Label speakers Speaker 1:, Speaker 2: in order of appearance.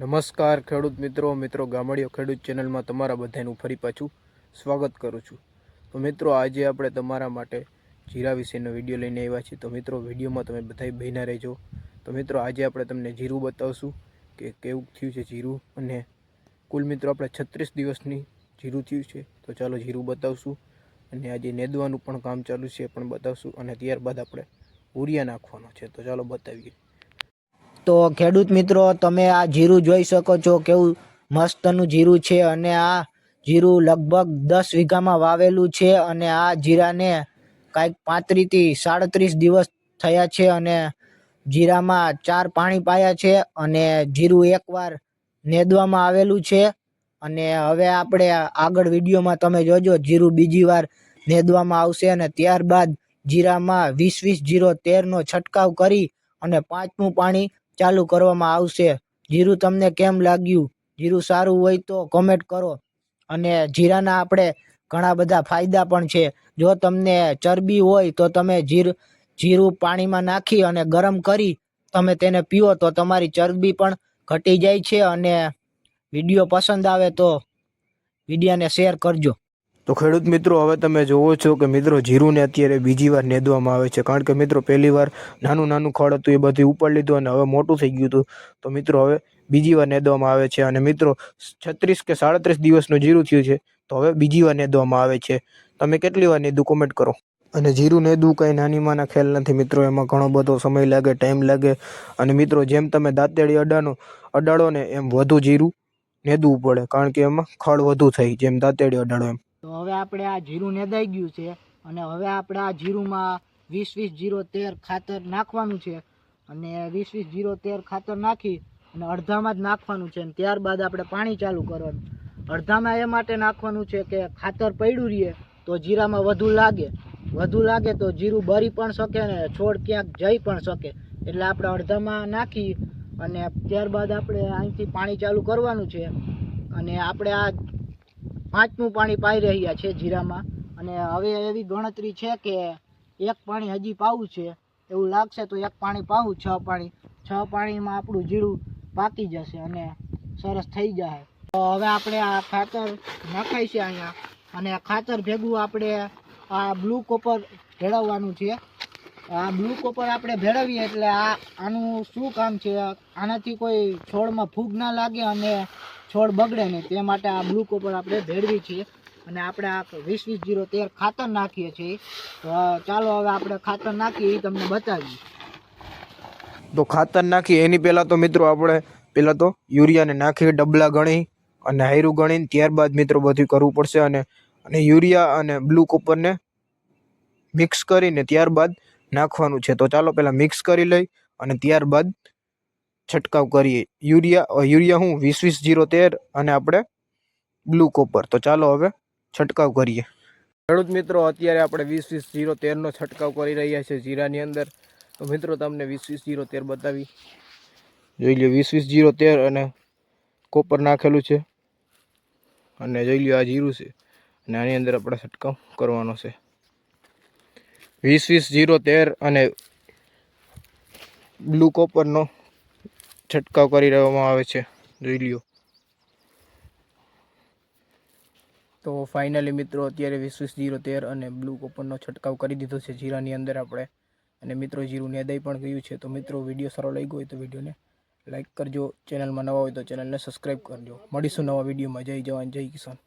Speaker 1: નમસ્કાર ખેડૂત મિત્રો મિત્રો ગામડીઓ ખેડૂત ચેનલમાં તમારા બધાનું ફરી પાછું સ્વાગત કરું છું. તો મિત્રો, આજે આપણે તમારા માટે જીરા વિશેનો વીડિયો લઈને આવ્યા છીએ. તો મિત્રો, વિડીયોમાં તમે બધા બહેના રહેજો. તો મિત્રો, આજે આપણે તમને જીરું બતાવશું કે કેવું થયું છે જીરું અને કુલ મિત્રો, આપણે છત્રીસ દિવસની જીરું થયું છે. તો ચાલો જીરું બતાવશું અને આજે નેદવાનું પણ કામ ચાલુ છે પણ બતાવશું અને ત્યારબાદ આપણે ઉરિયા નાખવાનો છે. તો ચાલો બતાવીએ.
Speaker 2: તો ખેડૂત મિત્રો, તમે આ જીરું જોઈ શકો છો કેવું મસ્તનું જીરું છે અને આ જીરું લગભગ દસ વીઘામાં વાવેલું છે અને આ જીરાને કાંઈક પાંત્રીસથી સાડત્રીસ દિવસ થયા છે અને જીરામાં ચાર પાણી પાયા છે અને જીરું એકવાર નેદવામાં આવેલું છે. અને હવે આપણે આગળ વિડીયોમાં તમે જોજો, જીરું બીજી વાર નેદવામાં આવશે અને ત્યારબાદ જીરામાં વીસ વીસ જીરો તેરનો છંટકાવ કરી અને પાંચમું પાણી ચાલુ કરવામાં આવશે. જીરું તમને કેમ લાગ્યું? જીરું સારું હોય તો કોમેન્ટ કરો. અને જીરાના આપણે ઘણા બધા ફાયદા પણ છે. જો તમને ચરબી હોય તો તમે જીર, જીરું પાણીમાં નાખી અને ગરમ કરી તમે તેને પીઓ તો તમારી ચરબી પણ ઘટી જાય છે અને વીડિયો પસંદ આવે તો વિડીયાને શેર કરજો.
Speaker 1: તો ખેડૂત મિત્રો, હવે તમે જોવો છો કે મિત્રો જીરુંને અત્યારે બીજી વાર નેદવામાં આવે છે. કારણ કે મિત્રો, પહેલી વાર નાનું નાનું ખડ હતું, એ બધું ઉપાડી લીધું અને હવે મોટું થઈ ગયું હતું. તો મિત્રો, હવે બીજી વાર નેદવામાં આવે છે અને મિત્રો, છત્રીસ કે સાડત્રીસ દિવસનું જીરું થયું છે, તો હવે બીજી વાર નેદવામાં આવે છે. તમે કેટલી વાર નેદું કોમેન્ટ કરો. અને જીરું નેદવું કંઈ નાની માના ખેલ નથી મિત્રો, એમાં ઘણો બધો સમય લાગે, ટાઈમ લાગે. અને મિત્રો, જેમ તમે દાંતેડી અડાનો અડાડો ને એમ વધુ જીરું નેદવું પડે, કારણ કે એમાં ખડ વધુ થાય જેમ દાંતેડી અડાડો એમ.
Speaker 2: તો હવે આપણે આ જીરું નેદાઈ ગયું છે અને હવે આપણે આ જીરુંમાં વીસ વીસ જીરો તેર ખાતર નાખવાનું છે. અને વીસ વીસ જીરો તેર ખાતર નાખી અને અડધામાં જ નાખવાનું છે અને ત્યારબાદ આપણે પાણી ચાલુ કરવાનું. અડધામાં એ માટે નાખવાનું છે કે ખાતર પડ્યું રહીએ તો જીરામાં વધુ લાગે. વધુ લાગે તો જીરું બરી પણ શકે ને છોડ ક્યાંક જઈ પણ શકે. એટલે આપણે અડધામાં નાખી અને ત્યારબાદ આપણે અહીંથી પાણી ચાલુ કરવાનું છે. અને આપણે આ પાંચમું પાણી પાઈ રહ્યા છે જીરામાં. અને હવે એવી ગણતરી છે કે એક પાણી હજી પાવું છે. એવું લાગશે તો એક પાણી પાવું, છ પાણી. છ પાણીમાં આપણું જીરું પાકી જશે અને સરસ થઈ જાય. તો હવે આપણે આ ખાતર નાખાય છે અહીંયા. અને ખાતર ભેગું આપણે આ બ્લુ કોપર ભેળવવાનું છે. આ બ્લુ કોપર આપણે ભેળવીએ એટલે આ આનું શું કામ છે? આનાથી કોઈ છોડમાં ફૂગ ના લાગે અને છોડ બગડે નહીં તે માટે આ બ્લુ કોપર આપણે ભેળવી છીએ અને આપણે આ વીસ વીસ જીરો તેર ખાતર નાખીએ છીએ. તો ચાલો હવે આપણે ખાતર નાખીએ એ તમને બતાવીએ.
Speaker 1: તો ખાતર નાખીએ. એની પહેલાં તો મિત્રો આપણે પહેલાં તો યુરિયાને નાખીએ, ડબલા ગણી અને હાયરું ગણીને ત્યારબાદ મિત્રો બધું કરવું પડશે અને અને યુરિયા અને બ્લુ કોપરને મિક્સ કરીને ત્યારબાદ નાખવાનું છે. તો ચાલો પહેલાં મિક્સ કરી લઈ અને ત્યારબાદ છંટકાવ કરીએ યુરિયા યુરિયા હું વીસ વીસ જીરો તેર અને આપણે બ્લુ કોપર. તો ચાલો હવે છંટકાવ કરીએ. ખેડૂત મિત્રો, અત્યારે આપણે વીસ વીસ જીરો તેરનો છંટકાવ કરી રહ્યા છીએ જીરાની અંદર. તો મિત્રો, તમને વીસ વીસ જીરો તેર બતાવી. જોઈ લો વીસ વીસ જીરો તેર અને કોપર નાખેલું છે. અને જોઈ લો આ જીરું છે. અને આની અંદર આપણે છંટકાવ કરવાનો છે. વીસ વીસ જીરો તેર અને બ્લુ કોપરનો છંટકાવ કરી રહેવામાં આવે છે. જોઈ લ્યો. તો ફાઇનલી મિત્રો, અત્યારે વીસ વીસ જીરો તેર અને બ્લુ કોપનનો છંટકાવ કરી દીધો છે જીરાની અંદર આપણે. અને મિત્રો, જીરું નેદાઈ પણ ગયું છે. તો મિત્રો, વીડિયો સારો લાગ્યો હોય તો વિડીયોને લાઈક કરજો. ચેનલમાં નવા હોય તો ચેનલને સબસ્ક્રાઈબ કરજો. મળીશું નવા વિડીયોમાં. જય જવાન, જય કિસાન.